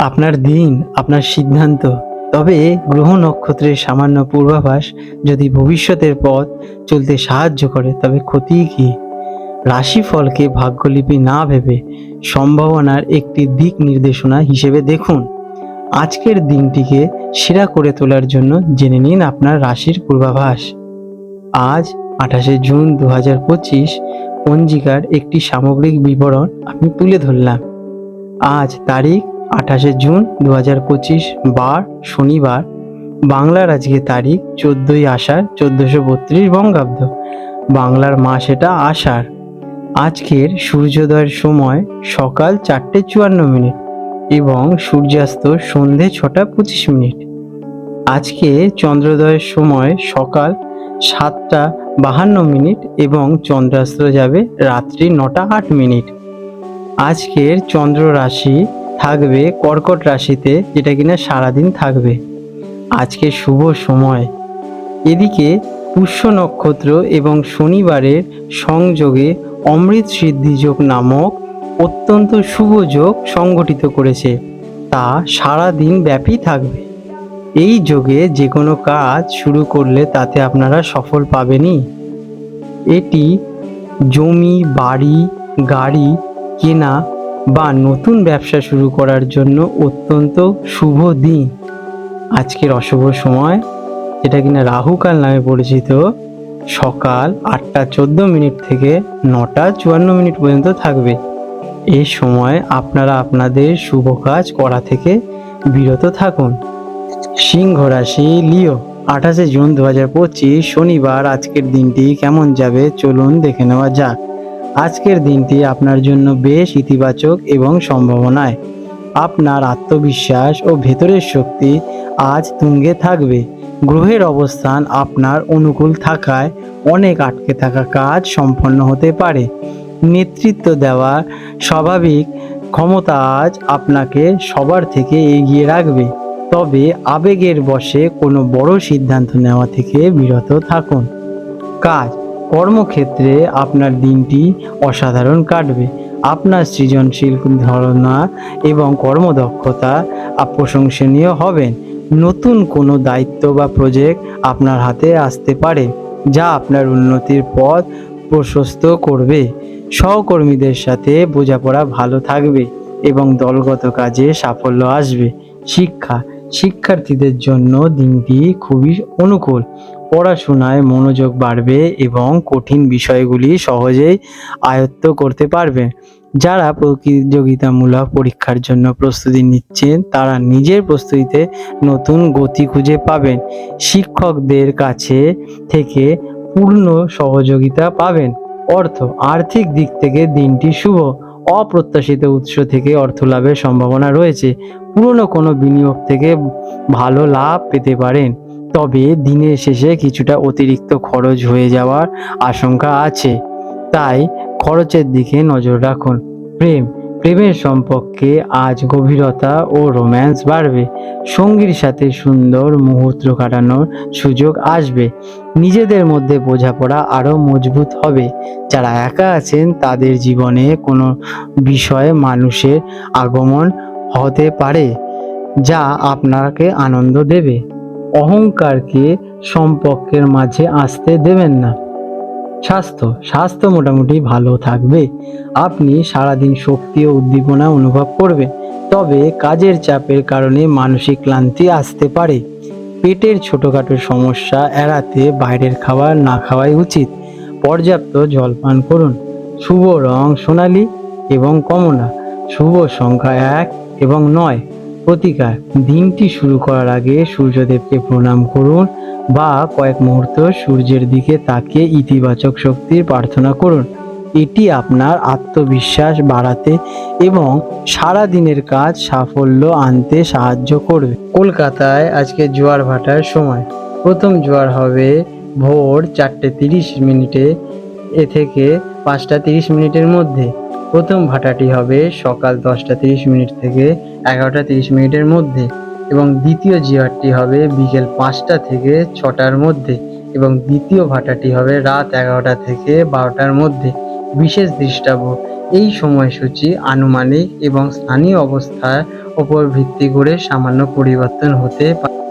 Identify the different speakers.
Speaker 1: আপনার দিন, আপনার সিদ্ধান্ত। তবে গ্রহ নক্ষত্রের সামান্য পূর্বাভাস যদি ভবিষ্যতের পথ চলতে সাহায্য করে, তবে ক্ষতি কি? রাশিফলকে ভাগ্যলিপি না ভেবে সম্ভাবনার একটি দিক নির্দেশনা হিসেবে দেখুন। আজকের দিনটিকে সেরা করে তোলার জন্য জেনে নিন আপনার রাশির পূর্বাভাস। আজ আঠাশে জুন দু হাজার পঁচিশ, পঞ্জিকার একটি সামগ্রিক বিবরণ আমি তুলে ধরলাম। আজ তারিখ আঠাশে জুন দু হাজার পঁচিশ বার শনিবার, বাংলার আজকে তারিখ চোদ্দোই আষাঢ় চোদ্দোশো বত্রিশ বঙ্গাব্দ। বাংলার মাস এটা আষাঢ়। আজকের সূর্যোদয়ের সময় সকাল চারটে চুয়ান্ন মিনিট এবং সূর্যাস্ত সন্ধে ছটা পঁচিশ মিনিট। আজকে চন্দ্রোদয়ের সময় সকাল সাতটা বাহান্ন মিনিট এবং চন্দ্রাস্ত যাবে রাত্রি নটা আট মিনিট। আজকের চন্দ্র রাশি থাকবে কর্কট রাশিতে, যেটা কিনা সারাদিন থাকবে। আজকে শুভ সময়। এদিকে পুষ্য নক্ষত্র এবং শনিবারের সংযোগে অমৃত সিদ্ধি যোগ নামক অত্যন্ত শুভ যোগ সংগঠিত করেছে। তা সারা দিন ব্যাপী থাকবে। এই যোগে যে কোনো কাজ শুরু করলে তাতে আপনারা সফল পাবেনই। এটি জমি, বাড়ি, গাড়ি, কেনা বা নতুন ব্যবসা শুরু করার জন্য অত্যন্ত শুভ দিন। আজকের অশুভ সময়, যেটা কিনা রাহুকাল নামে পরিচিত, সকাল আটটা চোদ্দ মিনিট থেকে নটা চুয়ান্ন মিনিট পর্যন্ত থাকবে। এই সময় আপনারা আপনাদের শুভ কাজ করা থেকে বিরত থাকুন। সিংহ রাশি, লিও, আঠাশে জুন দু হাজার পঁচিশ, শনিবার আজকের দিনটি কেমন যাবে চলুন দেখে নেওয়া যাক। আজকের দিনটি আপনার জন্য বেশ ইতিবাচক এবং সম্ভাবনায়। আপনার আত্মবিশ্বাস ও ভেতরের শক্তি আজ তুঙ্গে থাকবে। গ্রহের অবস্থান আপনার অনুকূল থাকায় অনেক আটকে থাকা কাজ সম্পন্ন হতে পারে। নেতৃত্ব দেওয়া স্বাভাবিক ক্ষমতা আজ আপনাকে সবার থেকে এগিয়ে রাখবে। তবে আবেগের বশে কোনো বড় সিদ্ধান্ত নেওয়া থেকে বিরত থাকুন। কাজ কর্মক্ষেত্রে আপনার দিনটি অসাধারণ কাটবে। আপনার সৃজনশীল ধারণা এবং কর্মদক্ষতা প্রশংসনীয় হবেন। নতুন কোনো দায়িত্ব বা প্রজেক্ট আপনার হাতে আসতে পারে, যা আপনার উন্নতির পথ প্রশস্ত করবে। সহকর্মীদের সাথে বোঝাপড়া ভালো থাকবে এবং দলগত কাজে সাফল্য আসবে। শিক্ষা, শিক্ষার্থীদের জন্য দিনটি খুবই অনুকূল। পড়াশোনায় মনোযোগ বাড়বে এবং কঠিন বিষয়গুলি সহজেই আয়ত্ত করতে পারবে। যারা প্রতিযোগিতামূলক পরীক্ষার জন্য প্রস্তুতি নিচ্ছেন, তারা নিজের প্রস্তুতিতে নতুন গতি খুঁজে পাবেন। শিক্ষকদের কাছে থেকে পূর্ণ সহযোগিতা পাবেন। অর্থ, আর্থিক দিক থেকে দিনটি শুভ। অপ্রত্যাশিত উৎস থেকে অর্থ লাভের সম্ভাবনা রয়েছে। পুরনো কোনো বিনিয়োগ থেকে ভালো লাভ পেতে পারেন। তবে দিনের শেষে কিছুটা অতিরিক্ত খরচ হয়ে যাওয়ার আশঙ্কা আছে। তাই খরচের দিকে নজর রাখুন। প্রেম, প্রেমের সম্পর্কে আজ গভীরতা ও রোম্যান্স বাড়বে। সঙ্গীর সাথে সুন্দর মুহূর্ত কাটানোর সুযোগ আসবে। নিজেদের মধ্যে বোঝাপড়া আরও মজবুত হবে। যারা একা আছেন, তাদের জীবনে কোনো বিষয়ে মানুষের আগমন হতে পারে, যা আপনাকে আনন্দ দেবে। অহংকারকে সম্পর্কের মাঝে আসতে দেবেন না। স্বাস্থ্য স্বাস্থ্য মোটামুটি ভালো থাকবে। আপনি সারাদিন শক্তি ও উদ্দীপনা অনুভব করবেন। তবে কাজের চাপের কারণে মানসিক ক্লান্তি আসতে পারে। পেটের ছোটোখাটো সমস্যা এড়াতে বাইরের খাবার না খাওয়াই উচিত। পর্যাপ্ত জল পান করুন। শুভ রং সোনালী এবং কমলা। শুভ সংখ্যা এক এবং নয়। প্রতিকার। দিনটি শুরু করার আগে সূর্যদেবকে প্রণাম করুন বা কয়েক মুহূর্ত সূর্যের দিকে তাকিয়ে ইতিবাচক শক্তির প্রার্থনা করুন। এটি আপনার আত্মবিশ্বাস বাড়াতে এবং সারা দিনের কাজ সাফল্য আনতে সাহায্য করবে। কলকাতায় আজকে জোয়ার ভাটার সময়। প্রথম জোয়ার হবে ভোর চারটে তিরিশ মিনিটে, এ থেকে পাঁচটা তিরিশ মিনিটের মধ্যে। প্রথম ভাটাটি হবে সকাল দশটা তিরিশ মিনিট থেকে এগারোটা তিরিশ মিনিটের মধ্যে এবং দ্বিতীয় জিয়ারটি হবে বিকেল পাঁচটা থেকে ছটার মধ্যে এবং দ্বিতীয় ভাটাটি হবে রাত এগারোটা থেকে বারোটার মধ্যে। বিশেষ দৃষ্টাব, এই সময়সূচি আনুমানিক এবং স্থানীয় অবস্থার উপর ভিত্তি করে সামান্য পরিবর্তন হতে পারে।